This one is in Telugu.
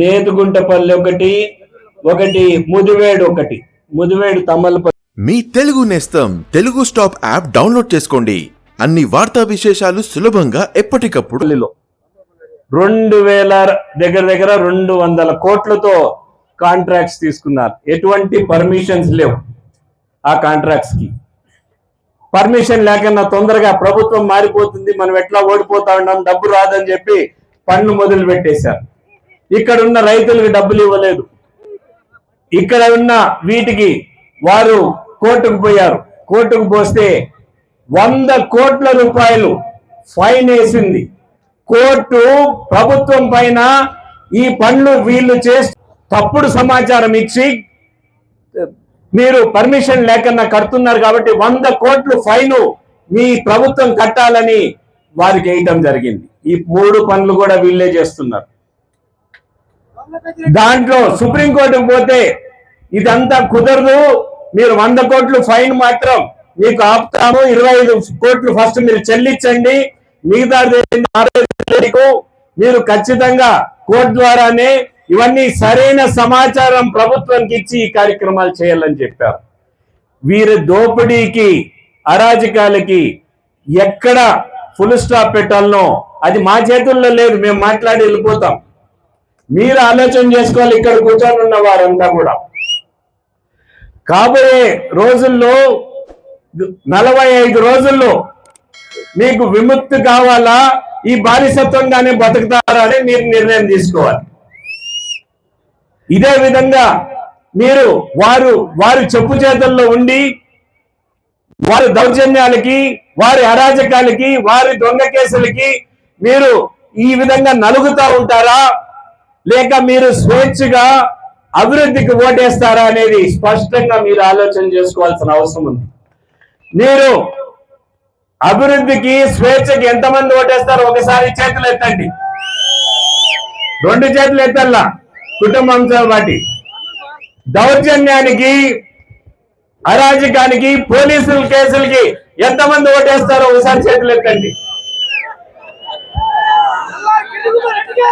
నేతుగుంటపల్లి ఒకటి ఒకటి ముదివేడు ఒకటి. ముదివేడు తమ్మలపల్లి మీ తెలుగు నేస్తం తెలుగు స్టాప్ యాప్ డౌన్లోడ్ చేసుకోండి. అన్ని వార్తా విశేషాలు సులభంగా ఎప్పటికప్పుడు రెండు వేల దగ్గర దగ్గర రెండు వందల కోట్లతో కాంట్రాక్ట్స్ తీసుకున్నారు. ఎటువంటి పర్మిషన్స్ లేవు ఆ కాంట్రాక్ట్స్కి. పర్మిషన్ లేకుండా తొందరగా ప్రభుత్వం మారిపోతుంది మనం ఎట్లా ఓడిపోతా ఉన్నాం డబ్బు రాదని చెప్పి పన్ను మొదలు పెట్టేశారు ఇక్కడ ఉన్న రైతులకు డబ్బులు ఇవ్వలేదు. ఇక్కడ ఉన్న వీటికి వారు కోర్టుకు పోయారు. కోర్టుకు పోస్తే వంద కోట్ల రూపాయలు ఫైన్ వేసింది. కోర్టు ప్రభుత్వం పైన ఈ పనులు వీళ్ళు చేసి తప్పుడు సమాచారం ఇచ్చి మీరు పర్మిషన్ లేకుండా కడుతున్నారు కాబట్టి వంద కోట్లు ఫైన్ మీ ప్రభుత్వం కట్టాలని వారికి వేయటం జరిగింది. ఈ మూడు పనులు కూడా వీళ్ళే చేస్తున్నారు. దాంట్లో సుప్రీంకోర్టుకు పోతే ఇదంతా కుదరదు. మీరు వంద కోట్లు ఫైన్ మాత్రం మీకు ఆపుతాము. ఇరవై ఐదు కోట్లు ఫస్ట్ మీరు చెల్లించండి. మిగతా మీరు ఖచ్చితంగా కోర్టు ద్వారానే ఇవన్నీ సరైన సమాచారం ప్రభుత్వానికి ఇచ్చి ఈ కార్యక్రమాలు చేయాలని చెప్పారు. వీరి దోపిడీకి అరాజకాలకి ఎక్కడ ఫుల్ స్టాప్ పెట్టాలనో అది మా చేతుల్లో లేదు. మేము మాట్లాడి వెళ్ళిపోతాం. మీరు ఆలోచన చేసుకోవాలి ఇక్కడ కూర్చొని ఉన్న వారంతా కూడా. కాబోయే రోజుల్లో నలభై ఐదు రోజుల్లో మీకు విముక్తి కావాలా? ఈ బానిసత్వంగానే బతుకుతారా అని మీరు నిర్ణయం తీసుకోవాలి. ఇదే విధంగా మీరు వారు వారి చెప్పు చేతుల్లో ఉండి వారి దౌర్జన్యాలకి వారి అరాజకాలకి వారి దొంగ కేసులకి మీరు ఈ విధంగా నలుగుతా ఉంటారా? లేక మీరు స్వేచ్ఛగా అభివృద్ధికి ఓటేస్తారా అనేది స్పష్టంగా మీరు ఆలోచన చేసుకోవాల్సిన అవసరం ఉంది. మీరు అభివృద్ధికి స్వేచ్ఛకి ఎంతమంది ఓటేస్తారో ఒకసారి చేతులు ఎత్తండి. రెండు చేతులు ఎత్తల్లా కుటుంబంతో పాటి దౌర్జన్యానికి అరాజకానికి పోలీసుల కేసులకి ఎంతమంది ఓటేస్తారో ఒకసారి చేతులు ఎత్తండి.